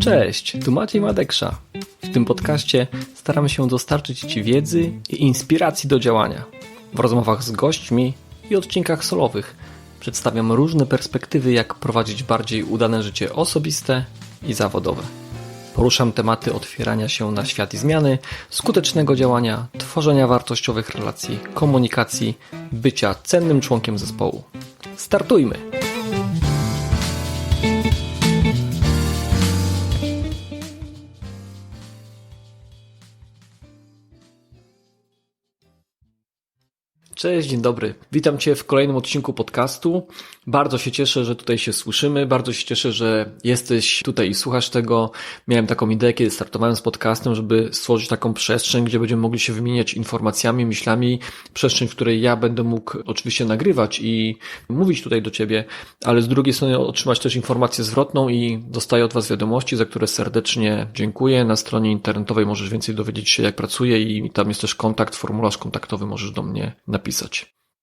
Cześć, tu Maciej Madeksza. W tym podcaście staram się dostarczyć Ci wiedzy i inspiracji do działania. W rozmowach z gośćmi i odcinkach solowych przedstawiam różne perspektywy, jak prowadzić bardziej udane życie osobiste i zawodowe. Poruszam tematy otwierania się na świat i zmiany, skutecznego działania, tworzenia wartościowych relacji, komunikacji, bycia cennym członkiem zespołu. Startujmy! Cześć, dzień dobry. Witam Cię w kolejnym odcinku podcastu. Bardzo się cieszę, że tutaj się słyszymy. Bardzo się cieszę, że jesteś tutaj i słuchasz tego. Miałem taką ideę, kiedy startowałem z podcastem, żeby stworzyć taką przestrzeń, gdzie będziemy mogli się wymieniać informacjami, myślami. Przestrzeń, w której ja będę mógł oczywiście nagrywać i mówić tutaj do Ciebie, ale z drugiej strony otrzymać też informację zwrotną i dostaję od Was wiadomości, za które serdecznie dziękuję. Na stronie internetowej możesz więcej dowiedzieć się, jak pracuję i tam jest też kontakt, formularz kontaktowy możesz do mnie napisać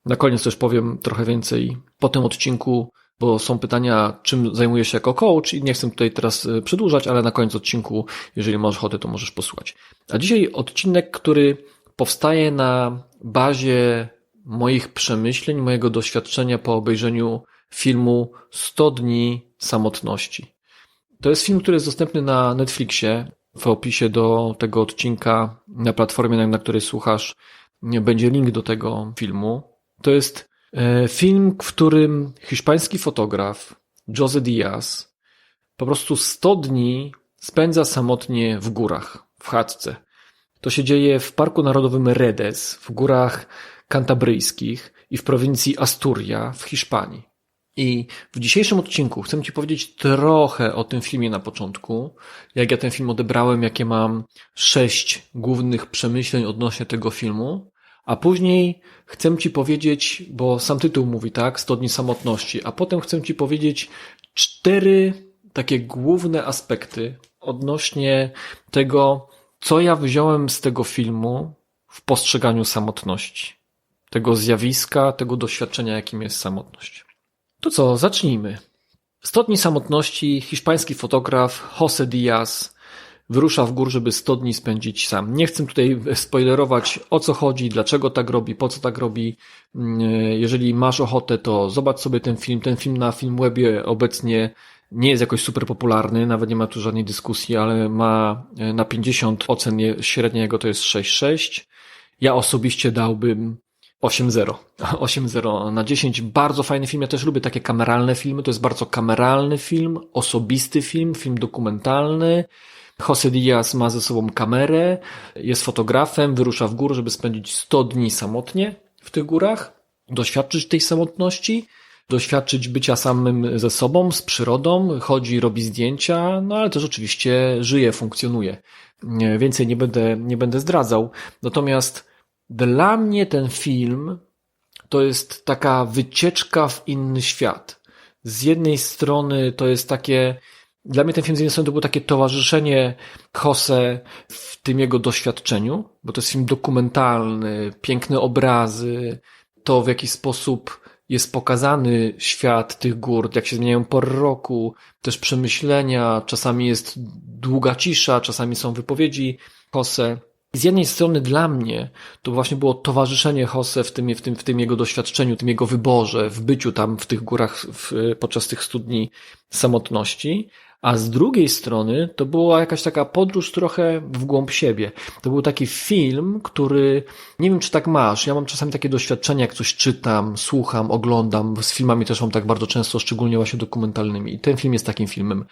Na koniec też powiem trochę więcej po tym odcinku, bo są pytania, czym zajmuję się jako coach i nie chcę tutaj teraz e, przedłużać, ale na koniec odcinku, jeżeli masz ochotę, to możesz posłuchać. A dzisiaj odcinek, który powstaje na bazie moich przemyśleń, mojego doświadczenia po obejrzeniu filmu 100 dni samotności. To jest film, który jest dostępny na Netflixie. W opisie do tego odcinka na platformie, na której słuchasz, będzie link do tego filmu. To jest e, film, w którym hiszpański fotograf Jose Diaz po prostu 100 dni spędza samotnie w górach, w chatce. To się dzieje w Parku Narodowym Redes, w górach kantabryjskich i w prowincji Asturia w Hiszpanii. I w dzisiejszym odcinku chcę Ci powiedzieć trochę o tym filmie na początku, jak ja ten film odebrałem, jakie mam sześć głównych przemyśleń odnośnie tego filmu, a później chcę Ci powiedzieć, bo sam tytuł mówi tak, 100 dni samotności, a potem chcę Ci powiedzieć cztery takie główne aspekty odnośnie tego, co ja wziąłem z tego filmu w postrzeganiu samotności. Tego zjawiska, tego doświadczenia, jakim jest samotność. To co, zacznijmy. 100 dni samotności, hiszpański fotograf Jose Diaz wyrusza w gór, żeby 100 dni spędzić sam. Nie chcę tutaj spoilerować o co chodzi, dlaczego tak robi, po co tak robi. Mm, jeżeli masz ochotę, to zobacz sobie ten film. Ten film na Filmwebie obecnie nie jest jakoś super popularny, nawet nie ma tu żadnej dyskusji, ale ma e, na 50 ocen średniego to jest 6,6. Ja osobiście dałbym 8-0. 8-0 na 10. Bardzo fajny film. Ja też lubię takie kameralne filmy. To jest bardzo kameralny film, osobisty film, film dokumentalny. Jose Diaz ma ze sobą kamerę, jest fotografem, wyrusza w górę, żeby spędzić 100 dni samotnie w tych górach, doświadczyć tej samotności, doświadczyć bycia samym ze sobą, z przyrodą, chodzi, robi zdjęcia, no ale też oczywiście żyje, funkcjonuje. Więcej nie będę, nie będę zdradzał. Natomiast dla mnie ten film to jest taka wycieczka w inny świat. Z jednej strony to jest takie dla mnie ten film z jednej strony to było takie towarzyszenie Jose w tym jego doświadczeniu, bo to jest film dokumentalny, piękne obrazy, to w jaki sposób jest pokazany świat tych gór, jak się zmieniają pory roku, też przemyślenia, czasami jest długa cisza, czasami są wypowiedzi Jose. Z jednej strony dla mnie to właśnie było towarzyszenie Jose w tym, w tym, w tym jego doświadczeniu, tym jego wyborze, w byciu tam w tych górach w, podczas tych studni samotności, a z drugiej strony to była jakaś taka podróż trochę w głąb siebie. To był taki film, który, nie wiem czy tak masz, ja mam czasami takie doświadczenia, jak coś czytam, słucham, oglądam, z filmami też mam tak bardzo często, szczególnie właśnie dokumentalnymi. I ten film jest takim filmem.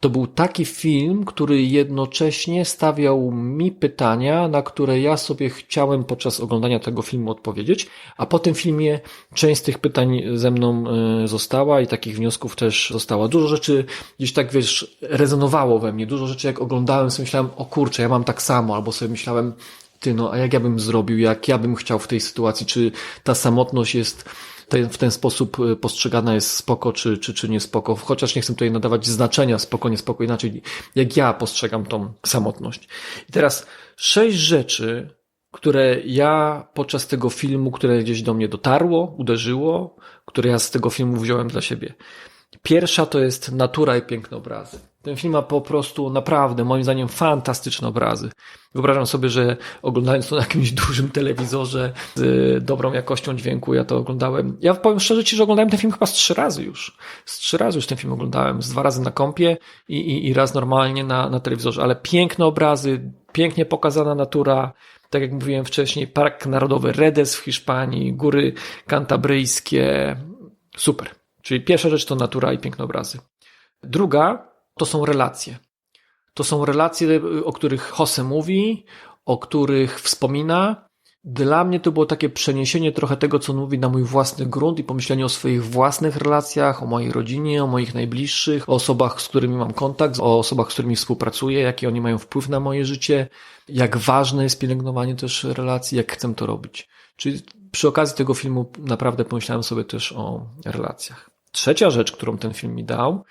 To był taki film, który jednocześnie stawiał mi pytania, na które ja sobie chciałem podczas oglądania tego filmu odpowiedzieć, a po tym filmie część z tych pytań ze mną e, została i takich wniosków też została. Dużo rzeczy gdzieś tak, wiesz, rezonowało we mnie. Dużo rzeczy jak oglądałem sobie myślałem, o kurczę, ja mam tak samo, albo sobie myślałem, ty no, a jak ja bym zrobił, jak ja bym chciał w tej sytuacji, czy ta samotność jest w ten sposób y, postrzegana jest spoko, czy, czy, czy nie spoko. Chociaż nie chcę tutaj nadawać znaczenia spoko, nie spoko, inaczej jak ja postrzegam tą samotność. I teraz sześć rzeczy, które ja podczas tego filmu, które gdzieś do mnie dotarło, uderzyło, które ja z tego filmu wziąłem dla siebie. Pierwsza to jest natura i piękne obrazy. Ten film ma po prostu naprawdę, moim zdaniem, fantastyczne obrazy. Wyobrażam sobie, że oglądając to na jakimś dużym telewizorze z dobrą jakością dźwięku, ja to oglądałem. Ja powiem szczerze Ci, że oglądałem ten film chyba z trzy razy już. Z trzy razy już ten film oglądałem. Z dwa razy na kompie i, i, i raz normalnie na, na telewizorze. Ale piękne obrazy, pięknie pokazana natura. Tak jak mówiłem wcześniej, Park Narodowy Redes w Hiszpanii, góry kantabryjskie. Super. Czyli pierwsza rzecz to natura i piękne obrazy. Druga to są relacje. To są relacje, o których Jose mówi, o których wspomina. Dla mnie to było takie przeniesienie trochę tego, co mówi na mój własny grunt i pomyślenie o swoich własnych relacjach, o mojej rodzinie, o moich najbliższych, o osobach, z którymi mam kontakt, o osobach, z którymi współpracuję, jaki oni mają wpływ na moje życie, jak ważne jest pielęgnowanie też relacji, jak chcę to robić. Czyli przy okazji tego filmu naprawdę pomyślałem sobie też o relacjach. Trzecia rzecz, którą ten film mi dał,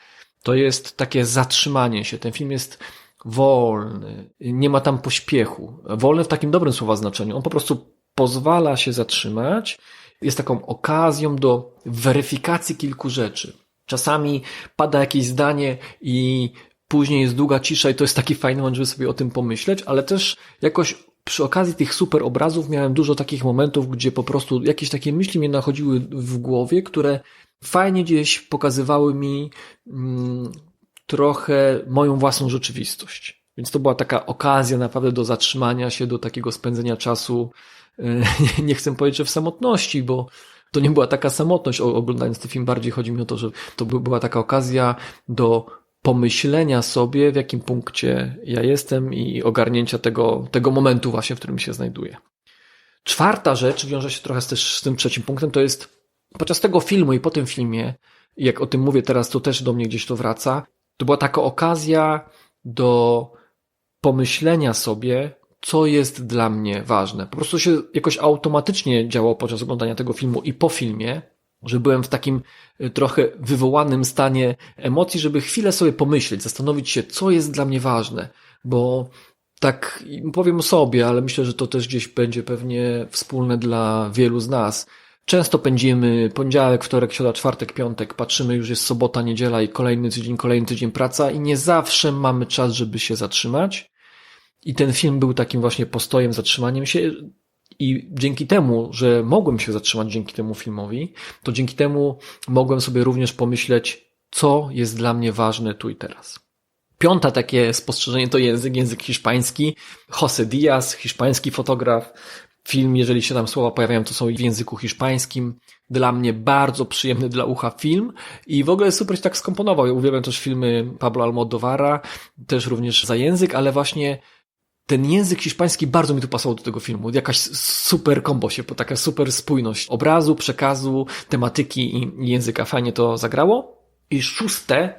to jest takie zatrzymanie się. Ten film jest wolny, nie ma tam pośpiechu. Wolny w takim dobrym słowa znaczeniu. On po prostu pozwala się zatrzymać, jest taką okazją do weryfikacji kilku rzeczy. Czasami pada jakieś zdanie i później jest długa cisza i to jest taki fajny moment, żeby sobie o tym pomyśleć, ale też jakoś przy okazji tych super obrazów miałem dużo takich momentów, gdzie po prostu jakieś takie myśli mnie nachodziły w głowie, które fajnie gdzieś pokazywały mi mm, trochę moją własną rzeczywistość. Więc to była taka okazja naprawdę do zatrzymania się, do takiego spędzenia czasu. E, nie chcę powiedzieć, że w samotności, bo to nie była taka samotność. Oglądając ten film, bardziej chodzi mi o to, że to była taka okazja do pomyślenia sobie, w jakim punkcie ja jestem i ogarnięcia tego, tego momentu właśnie, w którym się znajduję. Czwarta rzecz wiąże się trochę też z tym trzecim punktem, to jest Podczas tego filmu i po tym filmie, jak o tym mówię teraz, to też do mnie gdzieś to wraca, to była taka okazja do pomyślenia sobie, co jest dla mnie ważne. Po prostu się jakoś automatycznie działo podczas oglądania tego filmu i po filmie, że byłem w takim y, trochę wywołanym stanie emocji, żeby chwilę sobie pomyśleć, zastanowić się, co jest dla mnie ważne, bo tak powiem o sobie, ale myślę, że to też gdzieś będzie pewnie wspólne dla wielu z nas. Często pędzimy poniedziałek, wtorek, środa, czwartek, piątek, patrzymy, już jest sobota, niedziela i kolejny tydzień, kolejny tydzień praca i nie zawsze mamy czas, żeby się zatrzymać. I ten film był takim właśnie postojem, zatrzymaniem się. I dzięki temu, że mogłem się zatrzymać dzięki temu filmowi, to dzięki temu mogłem sobie również pomyśleć, co jest dla mnie ważne tu i teraz. Piąta takie spostrzeżenie to język, język hiszpański. Jose Diaz, hiszpański fotograf, film, jeżeli się tam słowa pojawiają, to są w języku hiszpańskim. Dla mnie bardzo przyjemny dla ucha film i w ogóle super się tak skomponował. Ja uwielbiam też filmy Pablo Almodovara, też również za język, ale właśnie ten język hiszpański bardzo mi tu pasował do tego filmu. Jakaś super kombo się, taka super spójność obrazu, przekazu, tematyki i języka. Fajnie to zagrało. I szóste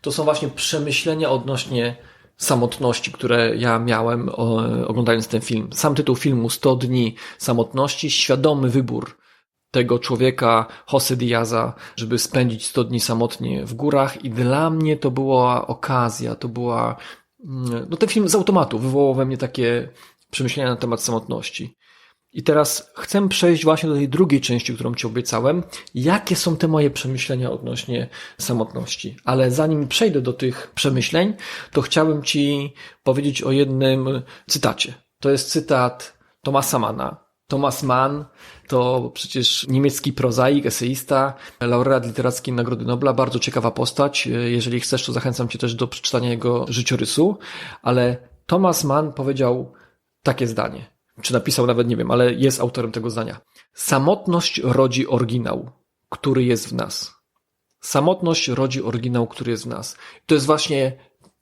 to są właśnie przemyślenia odnośnie samotności, które ja miałem oglądając ten film. Sam tytuł filmu 100 dni samotności, świadomy wybór tego człowieka, Jose Diaza, żeby spędzić 100 dni samotnie w górach i dla mnie to była okazja, to była, no ten film z automatu wywołał we mnie takie przemyślenia na temat samotności. I teraz chcę przejść właśnie do tej drugiej części, którą Ci obiecałem. Jakie są te moje przemyślenia odnośnie samotności? Ale zanim przejdę do tych przemyśleń, to chciałem Ci powiedzieć o jednym cytacie. To jest cytat Tomasa Manna. Thomas Mann to przecież niemiecki prozaik, eseista, laureat literackiej Nagrody Nobla, bardzo ciekawa postać. Jeżeli chcesz, to zachęcam Cię też do przeczytania jego życiorysu. Ale Thomas Mann powiedział takie zdanie czy napisał nawet nie wiem, ale jest autorem tego zdania. Samotność rodzi oryginał, który jest w nas. Samotność rodzi oryginał, który jest w nas. To jest właśnie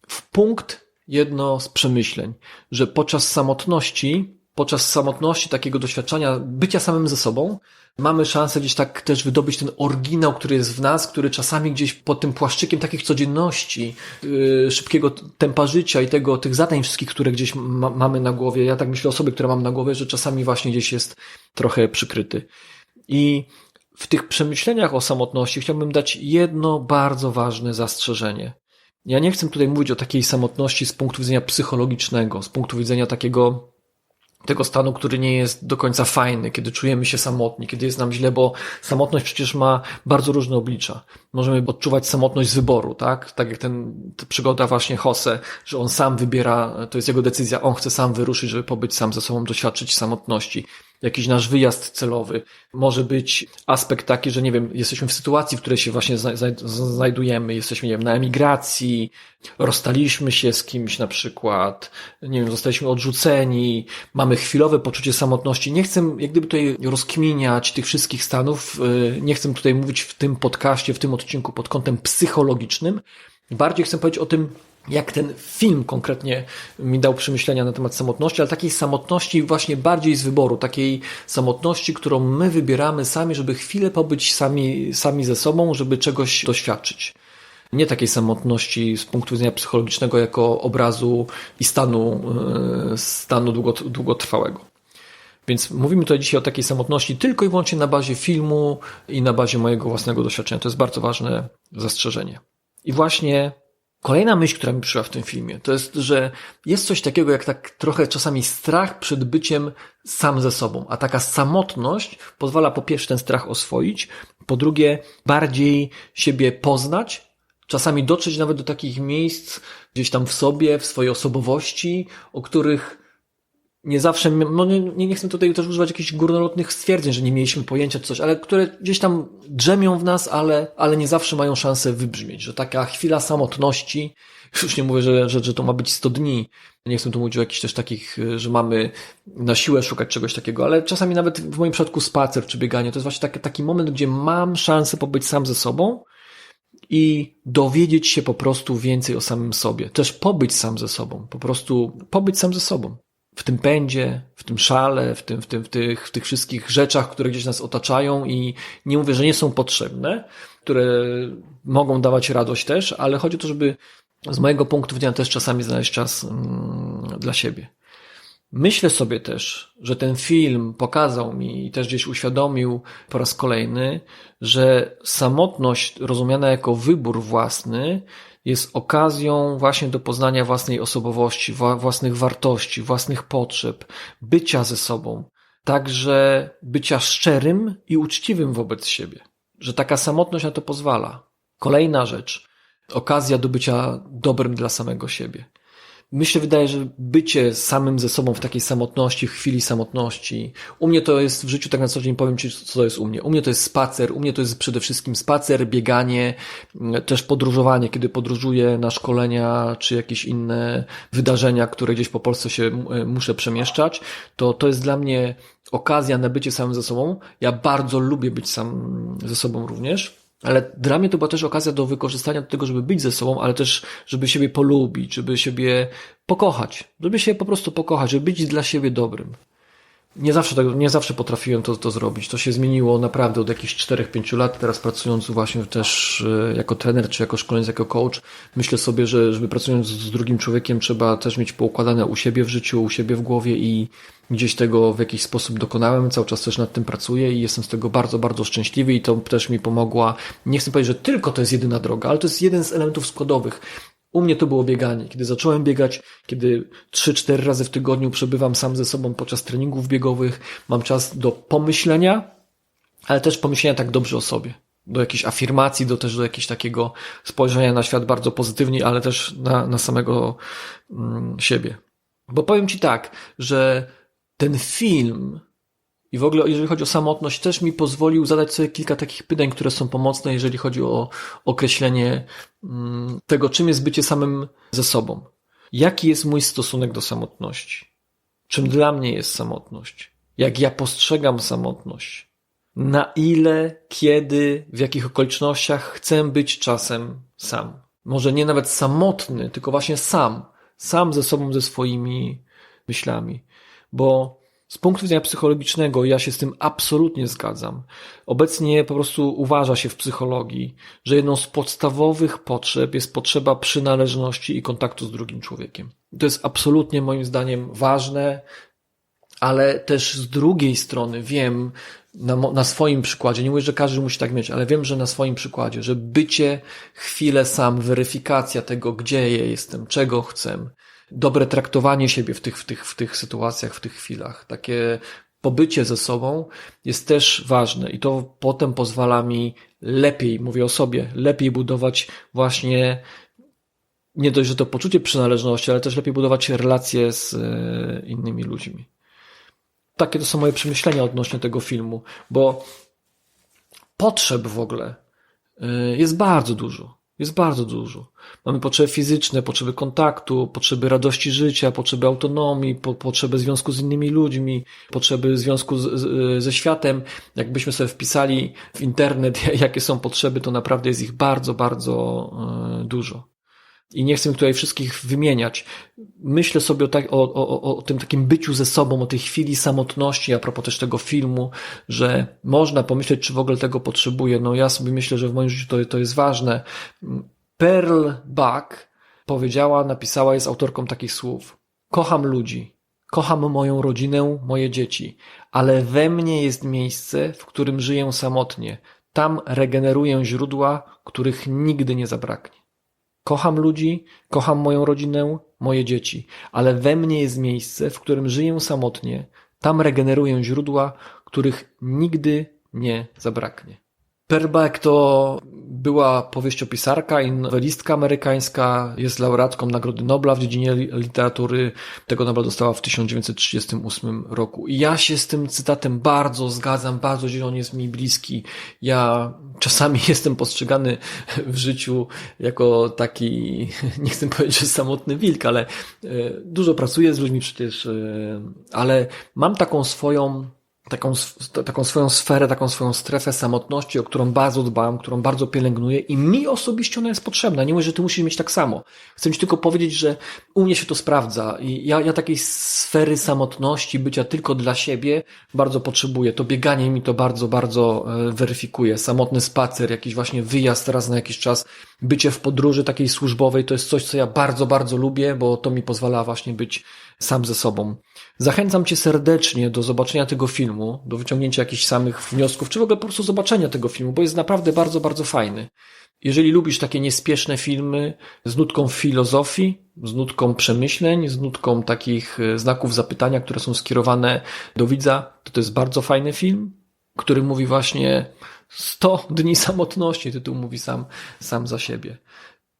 w punkt jedno z przemyśleń, że podczas samotności podczas samotności, takiego doświadczenia bycia samym ze sobą, mamy szansę gdzieś tak też wydobyć ten oryginał, który jest w nas, który czasami gdzieś pod tym płaszczykiem takich codzienności, yy, szybkiego tempa życia i tego, tych zadań wszystkich, które gdzieś ma, mamy na głowie. Ja tak myślę o sobie, która mam na głowie, że czasami właśnie gdzieś jest trochę przykryty. I w tych przemyśleniach o samotności chciałbym dać jedno bardzo ważne zastrzeżenie. Ja nie chcę tutaj mówić o takiej samotności z punktu widzenia psychologicznego, z punktu widzenia takiego tego stanu, który nie jest do końca fajny, kiedy czujemy się samotni, kiedy jest nam źle, bo samotność przecież ma bardzo różne oblicza. Możemy odczuwać samotność z wyboru, tak? Tak jak ten, ta przygoda właśnie Jose, że on sam wybiera, to jest jego decyzja, on chce sam wyruszyć, żeby pobyć sam ze sobą, doświadczyć samotności jakiś nasz wyjazd celowy. Może być aspekt taki, że nie wiem, jesteśmy w sytuacji, w której się właśnie znajdujemy, jesteśmy, nie wiem, na emigracji, rozstaliśmy się z kimś na przykład, nie wiem, zostaliśmy odrzuceni, mamy chwilowe poczucie samotności. Nie chcę jak gdyby tutaj rozkminiać tych wszystkich stanów, y, nie chcę tutaj mówić w tym podcaście, w tym odcinku pod kątem psychologicznym. Bardziej chcę powiedzieć o tym, jak ten film konkretnie mi dał przemyślenia na temat samotności, ale takiej samotności właśnie bardziej z wyboru, takiej samotności, którą my wybieramy sami, żeby chwilę pobyć sami, sami ze sobą, żeby czegoś doświadczyć. Nie takiej samotności z punktu widzenia psychologicznego jako obrazu i stanu, e, stanu długotrwałego. Więc mówimy tutaj dzisiaj o takiej samotności tylko i wyłącznie na bazie filmu i na bazie mojego własnego doświadczenia. To jest bardzo ważne zastrzeżenie. I właśnie Kolejna myśl, która mi przyszła w tym filmie, to jest, że jest coś takiego jak tak trochę czasami strach przed byciem sam ze sobą, a taka samotność pozwala po pierwsze ten strach oswoić, po drugie bardziej siebie poznać, czasami dotrzeć nawet do takich miejsc gdzieś tam w sobie, w swojej osobowości, o których nie zawsze, no nie, nie chcę tutaj też używać jakichś górnolotnych stwierdzeń, że nie mieliśmy pojęcia czy coś, ale które gdzieś tam drzemią w nas, ale, ale nie zawsze mają szansę wybrzmieć, że taka chwila samotności, już nie mówię, że, że, że to ma być 100 dni, nie chcę tu mówić o jakichś też takich, że mamy na siłę szukać czegoś takiego, ale czasami nawet w moim przypadku spacer czy bieganie, to jest właśnie taki, taki moment, gdzie mam szansę pobyć sam ze sobą, i dowiedzieć się po prostu więcej o samym sobie. Też pobyć sam ze sobą. Po prostu pobyć sam ze sobą w tym pędzie, w tym szale, w, tym, w, tym, w, tych, w tych wszystkich rzeczach, które gdzieś nas otaczają i nie mówię, że nie są potrzebne, które mogą dawać radość też, ale chodzi o to, żeby z mojego punktu widzenia też czasami znaleźć czas mm, dla siebie. Myślę sobie też, że ten film pokazał mi i też gdzieś uświadomił po raz kolejny, że samotność rozumiana jako wybór własny jest okazją właśnie do poznania własnej osobowości, własnych wartości, własnych potrzeb, bycia ze sobą, także bycia szczerym i uczciwym wobec siebie. Że taka samotność na to pozwala. Kolejna rzecz, okazja do bycia dobrym dla samego siebie myślę, wydaje, że bycie samym ze sobą w takiej samotności, w chwili samotności. U mnie to jest w życiu, tak na co dzień powiem Ci, co to jest u mnie. U mnie to jest spacer, u mnie to jest przede wszystkim spacer, bieganie, też podróżowanie, kiedy podróżuję na szkolenia, czy jakieś inne wydarzenia, które gdzieś po Polsce się muszę przemieszczać, to to jest dla mnie okazja na bycie samym ze sobą. Ja bardzo lubię być sam ze sobą również. Ale dla mnie to była też okazja do wykorzystania do tego, żeby być ze sobą, ale też, żeby siebie polubić, żeby siebie pokochać, żeby się po prostu pokochać, żeby być dla siebie dobrym. Nie zawsze, nie zawsze potrafiłem to, to zrobić. To się zmieniło naprawdę od jakichś 4-5 lat. Teraz pracując właśnie też e, jako trener, czy jako szkoleniec, jako coach, myślę sobie, że żeby pracując z drugim człowiekiem, trzeba też mieć poukładane u siebie w życiu, u siebie w głowie i gdzieś tego w jakiś sposób dokonałem. Cały czas też nad tym pracuję i jestem z tego bardzo, bardzo szczęśliwy i to też mi pomogła. Nie chcę powiedzieć, że tylko to jest jedyna droga, ale to jest jeden z elementów składowych. U mnie to było bieganie. Kiedy zacząłem biegać, kiedy 3-4 razy w tygodniu przebywam sam ze sobą podczas treningów biegowych, mam czas do pomyślenia, ale też pomyślenia tak dobrze o sobie. Do jakiejś afirmacji, do też do jakiegoś takiego spojrzenia na świat bardzo pozytywnie, ale też na, na samego mm, siebie. Bo powiem Ci tak, że ten film i w ogóle, jeżeli chodzi o samotność, też mi pozwolił zadać sobie kilka takich pytań, które są pomocne, jeżeli chodzi o określenie mm, tego, czym jest bycie samym ze sobą. Jaki jest mój stosunek do samotności? Czym dla mnie jest samotność? Jak ja postrzegam samotność? Na ile, kiedy, w jakich okolicznościach chcę być czasem sam? Może nie nawet samotny, tylko właśnie sam. Sam ze sobą, ze swoimi myślami. Bo z punktu widzenia psychologicznego ja się z tym absolutnie zgadzam. Obecnie po prostu uważa się w psychologii, że jedną z podstawowych potrzeb jest potrzeba przynależności i kontaktu z drugim człowiekiem. To jest absolutnie moim zdaniem ważne, ale też z drugiej strony wiem na, na swoim przykładzie, nie mówię, że każdy musi tak mieć, ale wiem, że na swoim przykładzie, że bycie chwilę sam, weryfikacja tego, gdzie ja jestem, czego chcę, dobre traktowanie siebie w tych, w tych, w tych sytuacjach, w tych chwilach. Takie pobycie ze sobą jest też ważne i to potem pozwala mi lepiej, mówię o sobie, lepiej budować właśnie nie dość, że to poczucie przynależności, ale też lepiej budować relacje z e, innymi ludźmi. Takie to są moje przemyślenia odnośnie tego filmu, bo potrzeb w ogóle e, jest bardzo dużo. Jest bardzo dużo. Mamy potrzeby fizyczne, potrzeby kontaktu, potrzeby radości życia, potrzeby autonomii, po, potrzeby związku z innymi ludźmi, potrzeby związku z, z, ze światem. Jakbyśmy sobie wpisali w internet, jakie są potrzeby, to naprawdę jest ich bardzo, bardzo e, dużo. I nie chcę tutaj wszystkich wymieniać. Myślę sobie o, tak, o, o, o tym takim byciu ze sobą, o tej chwili samotności, a propos też tego filmu, że można pomyśleć, czy w ogóle tego potrzebuję. No ja sobie myślę, że w moim życiu to, to jest ważne. Pearl Buck powiedziała, napisała, jest autorką takich słów. Kocham ludzi, kocham moją rodzinę, moje dzieci, ale we mnie jest miejsce, w którym żyję samotnie. Tam regeneruję źródła, których nigdy nie zabraknie. Kocham ludzi, kocham moją rodzinę, moje dzieci, ale we mnie jest miejsce, w którym żyję samotnie. Tam regeneruję źródła, których nigdy nie zabraknie. Perback to była powieściopisarka i nowelistka amerykańska, jest laureatką Nagrody Nobla w dziedzinie literatury. Tego Nobla dostała w 1938 roku. I ja się z tym cytatem bardzo zgadzam, bardzo on jest mi bliski. Ja czasami jestem postrzegany w życiu jako taki, nie chcę powiedzieć, że samotny wilk, ale e, dużo pracuję z ludźmi przecież, e, ale mam taką swoją taką, taką swoją sferę, taką swoją strefę samotności, o którą bardzo dbam, którą bardzo pielęgnuję i mi osobiście ona jest potrzebna. Nie mówię, że ty musisz mieć tak samo. Chcę ci tylko powiedzieć, że u mnie się to sprawdza i ja, ja takiej sfery samotności, bycia tylko dla siebie bardzo potrzebuję. To bieganie mi to bardzo, bardzo e, weryfikuje. Samotny spacer, jakiś właśnie wyjazd raz na jakiś czas, bycie w podróży takiej służbowej, to jest coś, co ja bardzo, bardzo lubię, bo to mi pozwala właśnie być sam ze sobą. Zachęcam Cię serdecznie do zobaczenia tego filmu, do wyciągnięcia jakichś samych wniosków, czy w ogóle po prostu zobaczenia tego filmu, bo jest naprawdę bardzo, bardzo fajny. Jeżeli lubisz takie niespieszne filmy z nutką filozofii, z nutką przemyśleń, z nutką takich e, znaków zapytania, które są skierowane do widza, to to jest bardzo fajny film, który mówi właśnie 100 dni samotności, tytuł mówi sam, sam za siebie.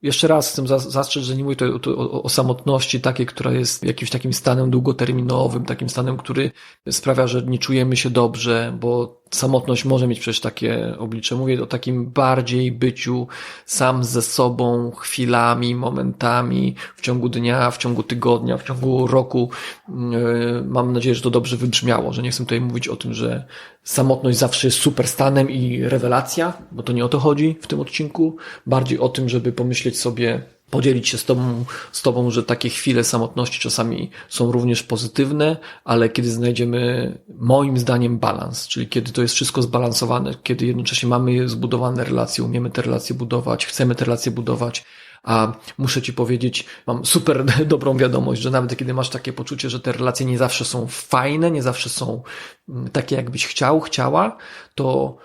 Jeszcze raz chcę zastrzec, że nie mówię tutaj o, o, o, samotności takiej, która jest jakimś takim stanem długoterminowym, takim stanem, który sprawia, że nie czujemy się dobrze, bo samotność może mieć przecież takie oblicze. Mówię o takim bardziej byciu sam ze sobą, chwilami, momentami w ciągu dnia, w ciągu tygodnia, w ciągu roku. Yy, mam nadzieję, że to dobrze wybrzmiało, że nie chcę tutaj mówić o tym, że samotność zawsze jest super stanem i rewelacja, bo to nie o to chodzi w tym odcinku. Bardziej o tym, żeby pomyśleć sobie, podzielić się z tobą, z tobą, że takie chwile samotności czasami są również pozytywne, ale kiedy znajdziemy moim zdaniem balans, czyli kiedy to jest wszystko zbalansowane, kiedy jednocześnie mamy zbudowane relacje, umiemy te relacje budować, chcemy te relacje budować, a muszę Ci powiedzieć, mam super dobrą wiadomość, że nawet kiedy masz takie poczucie, że te relacje nie zawsze są fajne, nie zawsze są mm, takie, jakbyś chciał, chciała, to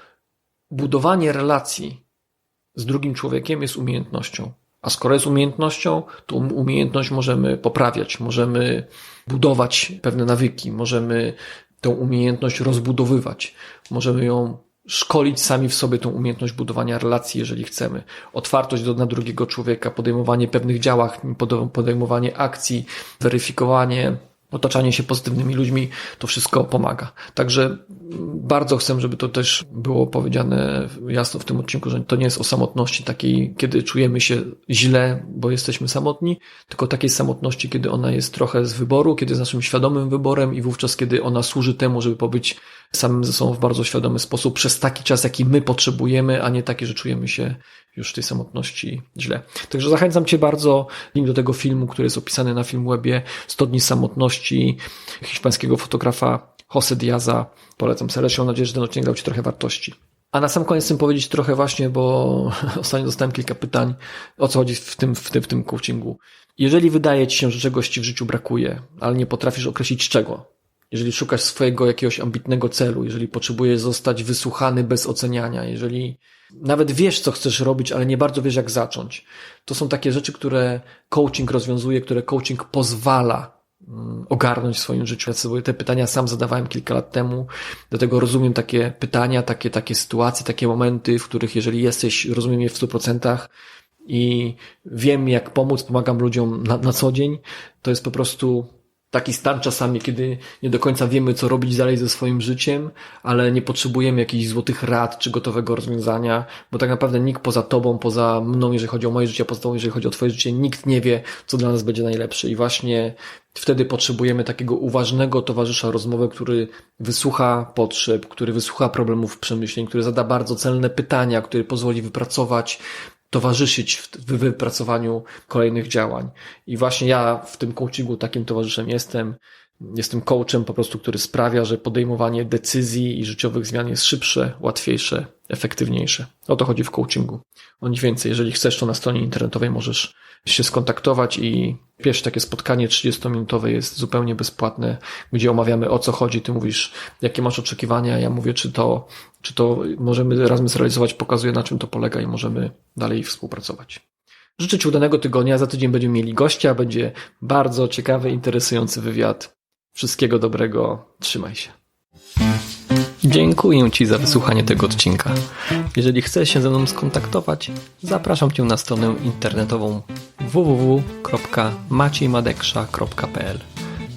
budowanie relacji z drugim człowiekiem jest umiejętnością. A skoro jest umiejętnością, to um, umiejętność możemy poprawiać, możemy budować pewne nawyki, możemy tę umiejętność rozbudowywać, możemy ją szkolić sami w sobie tą umiejętność budowania relacji, jeżeli chcemy. Otwartość do, na drugiego człowieka, podejmowanie pewnych działach, podejmowanie akcji, weryfikowanie otaczanie się pozytywnymi ludźmi, to wszystko pomaga. Także bardzo chcę, żeby to też było powiedziane jasno w tym odcinku, że to nie jest o samotności takiej, kiedy czujemy się źle, bo jesteśmy samotni, tylko takiej samotności, kiedy ona jest trochę z wyboru, kiedy jest naszym świadomym wyborem i wówczas, kiedy ona służy temu, żeby pobyć samym ze sobą w bardzo świadomy sposób przez taki czas, jaki my potrzebujemy, a nie taki, że czujemy się już w tej samotności źle. Także zachęcam Cię bardzo link do tego filmu, który jest opisany na Filmwebie 100 dni samotności hiszpańskiego fotografa Jose Diaza. Polecam serdecznie, mam nadzieję, że ten odcinek dał Ci trochę wartości. A na sam koniec chcę powiedzieć trochę właśnie, bo ostatnio dostałem kilka pytań, o co chodzi w tym, w tym, w tym coachingu. Jeżeli wydaje Ci się, że czegoś Ci w życiu brakuje, ale nie potrafisz określić czego, jeżeli szukasz swojego jakiegoś ambitnego celu, jeżeli potrzebujesz zostać wysłuchany bez oceniania, jeżeli nawet wiesz, co chcesz robić, ale nie bardzo wiesz, jak zacząć. To są takie rzeczy, które coaching rozwiązuje, które coaching pozwala mm, ogarnąć w swoim życiu. Ja sobie te pytania sam zadawałem kilka lat temu, dlatego rozumiem takie pytania, takie, takie sytuacje, takie momenty, w których jeżeli jesteś, rozumiem je w 100% i wiem, jak pomóc, pomagam ludziom na, na co dzień, to jest po prostu taki stan czasami, kiedy nie do końca wiemy, co robić dalej ze swoim życiem, ale nie potrzebujemy jakichś złotych rad czy gotowego rozwiązania, bo tak naprawdę nikt poza tobą, poza mną, jeżeli chodzi o moje życie, poza tobą, jeżeli chodzi o twoje życie, nikt nie wie, co dla nas będzie najlepsze. I właśnie wtedy potrzebujemy takiego uważnego towarzysza rozmowy, który wysłucha potrzeb, który wysłucha problemów przemyśleń, który zada bardzo celne pytania, który pozwoli wypracować towarzyszyć w, wypracowaniu kolejnych działań. I właśnie ja w tym coachingu takim towarzyszem jestem. Jestem coachem po prostu, który sprawia, że podejmowanie decyzji i życiowych zmian jest szybsze, łatwiejsze, efektywniejsze. O to chodzi w coachingu. O nic więcej. Jeżeli chcesz, to na stronie internetowej możesz się skontaktować i pierwsze takie spotkanie 30-minutowe jest zupełnie bezpłatne, gdzie omawiamy o co chodzi. Ty mówisz, jakie masz oczekiwania, ja mówię, czy to, czy to możemy razem zrealizować, pokazuję na czym to polega i możemy dalej współpracować. Życzę Ci udanego tygodnia. Za tydzień będziemy mieli gościa. Będzie bardzo ciekawy, interesujący wywiad. Wszystkiego dobrego. Trzymaj się. Dziękuję Ci za wysłuchanie tego odcinka. Jeżeli chcesz się ze mną skontaktować, zapraszam Cię na stronę internetową www.maciejmadeksza.pl.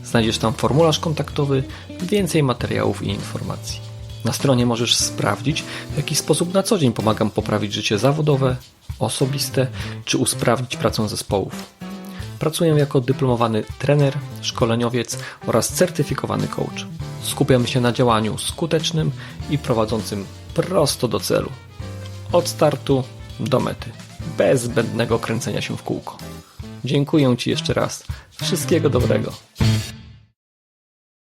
Znajdziesz tam formularz kontaktowy, więcej materiałów i informacji. Na stronie możesz sprawdzić, w jaki sposób na co dzień pomagam poprawić życie zawodowe, osobiste czy usprawnić pracę zespołów. Pracuję jako dyplomowany trener, szkoleniowiec oraz certyfikowany coach. Skupiam się na działaniu skutecznym i prowadzącym prosto do celu. Od startu do mety, bez zbędnego kręcenia się w kółko. Dziękuję Ci jeszcze raz. Wszystkiego dobrego.